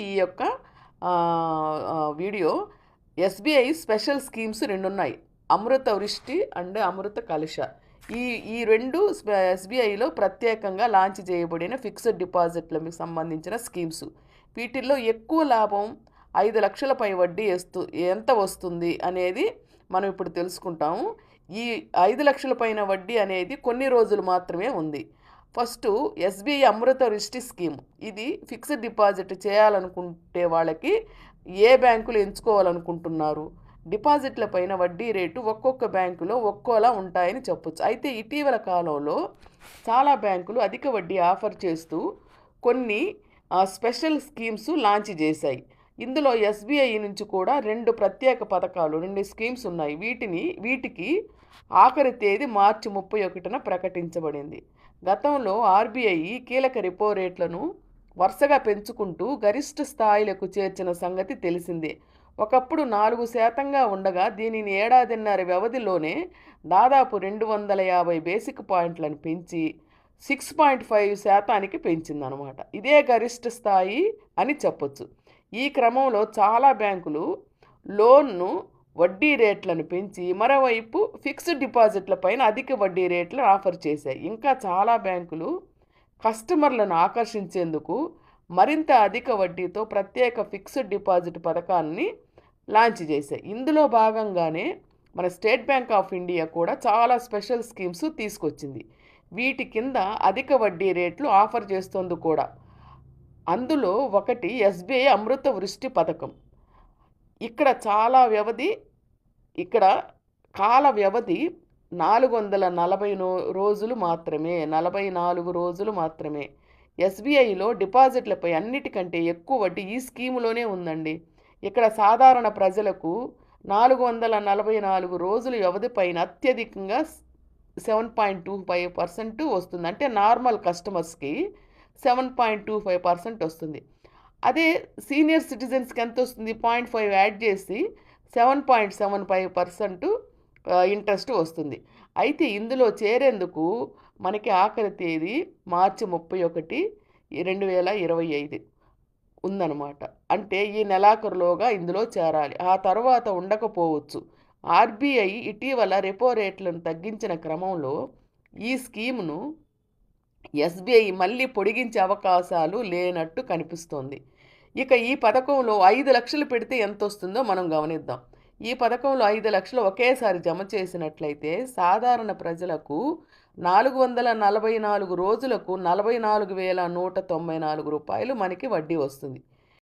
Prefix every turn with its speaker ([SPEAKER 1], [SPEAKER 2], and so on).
[SPEAKER 1] ఈ యొక్క video SBI special schemes రెండు ఉన్నాయి అమృత వృష్టి అండ్ అమృత కలుష. ఈ ఈ రెండు ఎస్బీఐలో ప్రత్యేకంగా లాంచ్ చేయబడిన ఫిక్స్డ్ డిపాజిట్లకు సంబంధించిన స్కీమ్స్. వీటిల్లో ఎక్కువ లాభం ఐదు లక్షలపై వడ్డీ వస్తు ఎంత వస్తుంది అనేది మనం ఇప్పుడు తెలుసుకుంటాము. ఈ ఐదు లక్షల పైన వడ్డీ అనేది కొన్ని రోజులు మాత్రమే ఉంది. First SBI Amrit Vrishti scheme. ఇది ఫిక్స్డ్ డిపాజిట్ చేయాలనుకుంటే వాళ్ళకి ఏ బ్యాంకులు ఎంచుకోవాలనుకుంటున్నారు? డిపాజిట్ల పైన వడ్డీ రేటు ఒక్కొక్క బ్యాంకులో ఒక్కోలా ఉంటాయని చెప్పొచ్చు. అయితే ఇటీవల కాలంలో చాలా బ్యాంకులు అధిక వడ్డీ ఆఫర్ చేస్తూ కొన్ని స్పెషల్ స్కీమ్స్ లాంచ్ చేశాయి. ఇందులో ఎస్బీఐ నుంచి కూడా రెండు ప్రత్యేక పథకాలు రెండు స్కీమ్స్ ఉన్నాయి. వీటిని వీటికి ఆఖరి తేదీ మార్చి ముప్పై ఒకటిన ప్రకటించబడింది. గతంలో ఆర్బీఐ కీలక రిపో రేట్లను వరుసగా పెంచుకుంటూ గరిష్ట స్థాయిలకు చేర్చిన సంగతి తెలిసిందే. ఒకప్పుడు నాలుగు శాతంగా ఉండగా దీనిని ఏడాదిన్నర వ్యవధిలోనే దాదాపు రెండు వందల యాభై బేసిక్ పాయింట్లను పెంచి సిక్స్ పాయింట్ ఫైవ్ శాతానికి పెంచిందనమాట. ఇదే గరిష్ట స్థాయి అని చెప్పొచ్చు. ఈ క్రమంలో చాలా బ్యాంకులు లోన్ను వడ్డీ రేట్లను పెంచి మరోవైపు ఫిక్స్డ్ డిపాజిట్ల పైన అధిక వడ్డీ రేట్లు ఆఫర్ చేశాయి. ఇంకా చాలా బ్యాంకులు కస్టమర్లను ఆకర్షించేందుకు మరింత అధిక వడ్డీతో ప్రత్యేక ఫిక్స్డ్ డిపాజిట్ పథకాన్ని లాంచ్ చేశాయి. ఇందులో భాగంగానే మన స్టేట్ బ్యాంక్ ఆఫ్ ఇండియా కూడా చాలా స్పెషల్ స్కీమ్స్ తీసుకొచ్చింది. వీటి కింద అధిక వడ్డీ రేట్లు ఆఫర్ చేస్తుంది కూడా. అందులో ఒకటి ఎస్బీఐ అమృత వృష్టి పథకం. ఇక్కడ చాలా వ్యవధి ఇక్కడ కాల వ్యవధి నాలుగు వందల నలభై నో రోజులు మాత్రమే నలభై నాలుగు రోజులు మాత్రమే. ఎస్బీఐలో డిపాజిట్లపై అన్నిటికంటే ఎక్కువ వడ్డీ ఈ స్కీములోనే ఉందండి. ఇక్కడ సాధారణ ప్రజలకు నాలుగు వందల నలభై నాలుగు రోజుల వ్యవధి పైన అత్యధికంగా seven point two five percent వస్తుంది. అంటే నార్మల్ కస్టమర్స్కి seven point two five percent వస్తుంది. అదే సీనియర్ సిటిజన్స్కి ఎంత వస్తుంది పాయింట్ ఫైవ్ యాడ్ చేసి seven point seven five percent interest వస్తుంది. అయితే ఇందులో చేరేందుకు మనకి ఆఖరి తేదీ మార్చి ముప్పై ఒకటి రెండు వేల ఇరవై ఐదు ఉందన్నమాట. అంటే ఈ నెలాఖరులోగా ఇందులో చేరాలి. ఆ తర్వాత ఉండకపోవచ్చు. ఆర్బీఐ ఇటీవల రెపో రేట్లను తగ్గించిన క్రమంలో ఈ స్కీమ్ను ఎస్బీఐ మళ్ళీ పొడిగించే అవకాశాలు లేనట్టు కనిపిస్తోంది. ఇక ఈ పథకంలో ఐదు లక్షలు పెడితే ఎంత వస్తుందో మనం గమనిద్దాం. ఈ పథకంలో ఐదు లక్షలు ఒకేసారి జమ చేసినట్లయితే సాధారణ ప్రజలకు నాలుగు వందల నలభై నాలుగు రోజులకు నలభై నాలుగు వేల నూట తొంభై నాలుగు రూపాయలు మనకి వడ్డీ వస్తుంది.